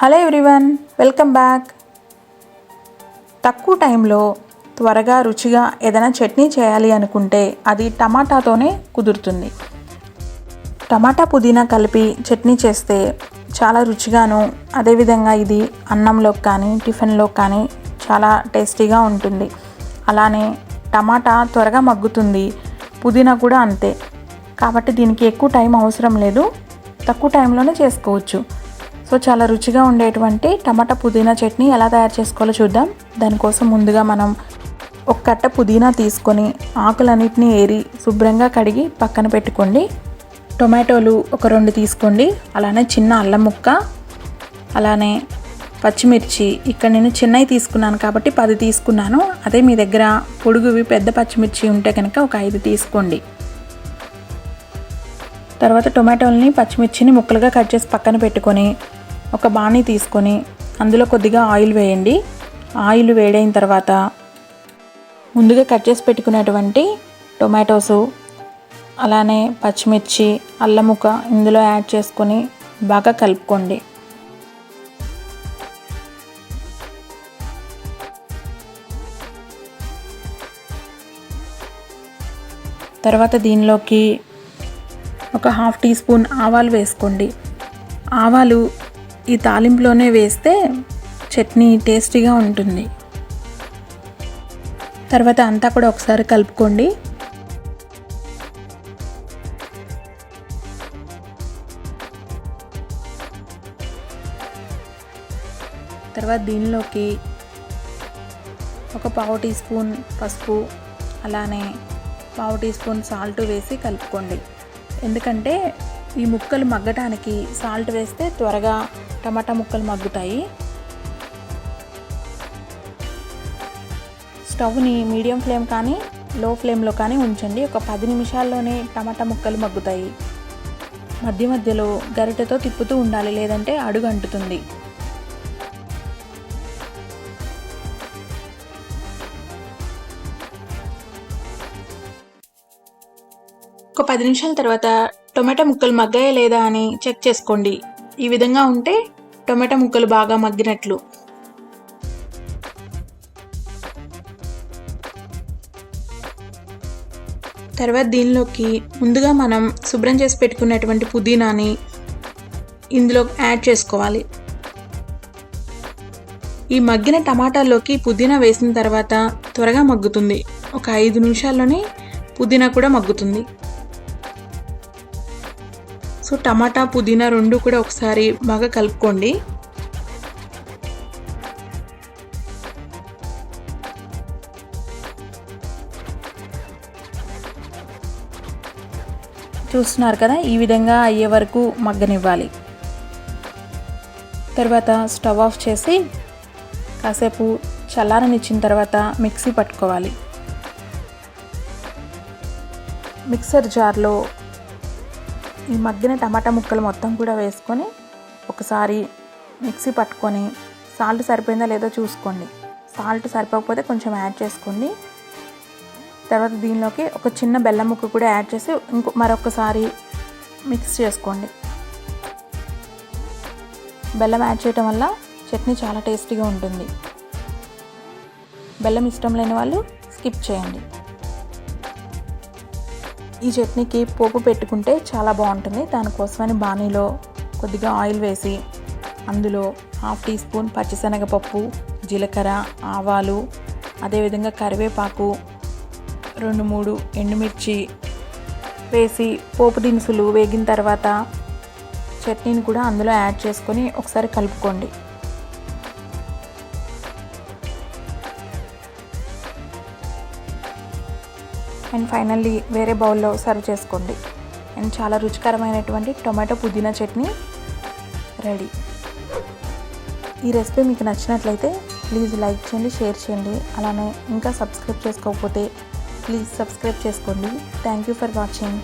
Hello everyone welcome back. తక్కువ టైంలో త్వరగా రుచిగా ఏదైనా చట్నీ చేయాలి అనుకుంటే అది టమాటాతోనే కుదురుతుంది. టమాటా పుదీనా కలిపి చట్నీ చేస్తే చాలా రుచిగాను అదేవిధంగా ఇది అన్నంలోకి కానీ టిఫిన్లో కానీ చాలా టేస్టీగా ఉంటుంది. అలానే టమాటా త్వరగా మగ్గుతుంది పుదీనా కూడా అంతే. కాబట్టి దీనికి ఎక్కువ టైం అవసరం లేదు. తక్కువ టైంలోనే చేసుకోవచ్చు. సో చాలా రుచిగా ఉండేటువంటి టమాటా పుదీనా చట్నీ ఎలా తయారు చేసుకోవాలో చూద్దాం. దానికోసం ముందుగా మనం ఒక కట్ట పుదీనా తీసుకొని ఆకులన్నిటిని ఏరి శుభ్రంగా కడిగి పక్కన పెట్టుకోండి. టొమాటోలు ఒక రెండు తీసుకోండి. అలానే చిన్న అల్లం ముక్క అలానే పచ్చిమిర్చి. ఇక్కడ నేను చిన్నవి తీసుకున్నాను కాబట్టి పది తీసుకున్నాను. అదే మీ దగ్గర పొడుగువి పెద్ద పచ్చిమిర్చి ఉంటే కనుక ఒక ఐదు తీసుకోండి. తర్వాత టొమాటోల్ని పచ్చిమిర్చిని ముక్కలుగా కట్ చేసి పక్కన పెట్టుకొని ఒక బాణీ తీసుకొని అందులో కొద్దిగా ఆయిల్ వేయండి. ఆయిల్ వేడైన తర్వాత ముందుగా కట్ చేసి పెట్టుకున్నటువంటి టొమాటోసు అలానే పచ్చిమిర్చి అల్లముక ఇందులో యాడ్ చేసుకొని బాగా కలుపుకోండి. తర్వాత దీనిలోకి ఒక హాఫ్ టీ స్పూన్ ఆవాలు వేసుకోండి. ఆవాలు ఈ తాలింపులోనే వేస్తే చట్నీ టేస్టీగా ఉంటుంది. తర్వాత అంతా కూడా ఒకసారి కలుపుకోండి. తర్వాత దీనిలోకి ఒక పావు టీ స్పూన్ పసుపు అలానే పావు టీ స్పూన్ సాల్ట్ వేసి కలుపుకోండి. ఎందుకంటే ఈ ముక్కలు మగ్గటానికి సాల్ట్ వేస్తే త్వరగా టమాటా ముక్కలు మగ్గుతాయి. స్టవ్ని మీడియం ఫ్లేమ్ కానీ లో ఫ్లేమ్లో కానీ ఉంచండి. ఒక పది నిమిషాల్లోనే టమాటా ముక్కలు మగ్గుతాయి. మధ్య మధ్యలో గరిటెతో తిప్పుతూ ఉండాలి లేదంటే అడుగు అంటుతుంది ఒక పది నిమిషాల తర్వాత టొమాటో ముక్కలు మగ్గాయా లేదా అని చెక్ చేసుకోండి. ఈ విధంగా ఉంటే టొమాటో ముక్కలు బాగా మగ్గినట్లు. తర్వాత దీనిలోకి ముందుగా మనం శుభ్రం చేసి పెట్టుకున్నటువంటి పుదీనాని ఇందులో యాడ్ చేసుకోవాలి. ఈ మగ్గిన టమాటాల్లోకి పుదీనా వేసిన తర్వాత త్వరగా మగ్గుతుంది. ఒక ఐదు నిమిషాల్లోనే పుదీనా కూడా మగ్గుతుంది. సో టమాటా పుదీనా రెండు కూడా ఒకసారి బాగా కలుపుకోండి. చూస్తున్నారు కదా ఈ విధంగా అయ్యే వరకు మగ్గనివ్వాలి. తర్వాత స్టవ్ ఆఫ్ చేసి కాసేపు చల్లారనిచ్చిన తర్వాత మిక్సీ పట్టుకోవాలి. మిక్సర్ జార్లో ఈ మగ్గిన టమాటా ముక్కలు మొత్తం కూడా వేసుకొని ఒకసారి మిక్సీ పట్టుకొని సాల్ట్ సరిపోయిందా లేదో చూసుకోండి. సాల్ట్ సరిపోకపోతే కొంచెం యాడ్ చేసుకోండి. తర్వాత దీనిలోకి ఒక చిన్న బెల్లం ముక్క కూడా యాడ్ చేసి ఇంకో మరొకసారి మిక్స్ చేసుకోండి. బెల్లం యాడ్ చేయటం వల్ల చట్నీ చాలా టేస్టీగా ఉంటుంది. బెల్లం ఇష్టం లేని వాళ్ళు స్కిప్ చేయండి. ఈ చట్నీకి పోపు పెట్టుకుంటే చాలా బాగుంటుంది. దానికోసమని బాణీలో కొద్దిగా ఆయిల్ వేసి అందులో హాఫ్ టీ స్పూన్ పచ్చిశనగపప్పు జీలకర్ర ఆవాలు అదేవిధంగా కరివేపాకు రెండు మూడు ఎండుమిర్చి వేసి పోపు దినుసులు వేగిన తర్వాత చట్నీని కూడా అందులో యాడ్ చేసుకొని ఒకసారి కలుపుకోండి. అండ్ ఫైనల్లీ వేరే బౌల్లో సర్వ్ చేసుకోండి. అండ్ చాలా రుచికరమైనటువంటి టొమాటో పుదీనా చట్నీ రెడీ. ఈ రెసిపీ మీకు నచ్చినట్లయితే ప్లీజ్ లైక్ చేయండి షేర్ చేయండి. అలానే ఇంకా సబ్స్క్రైబ్ చేసుకోకపోతే ప్లీజ్ సబ్స్క్రైబ్ చేసుకోండి. Thank you for watching.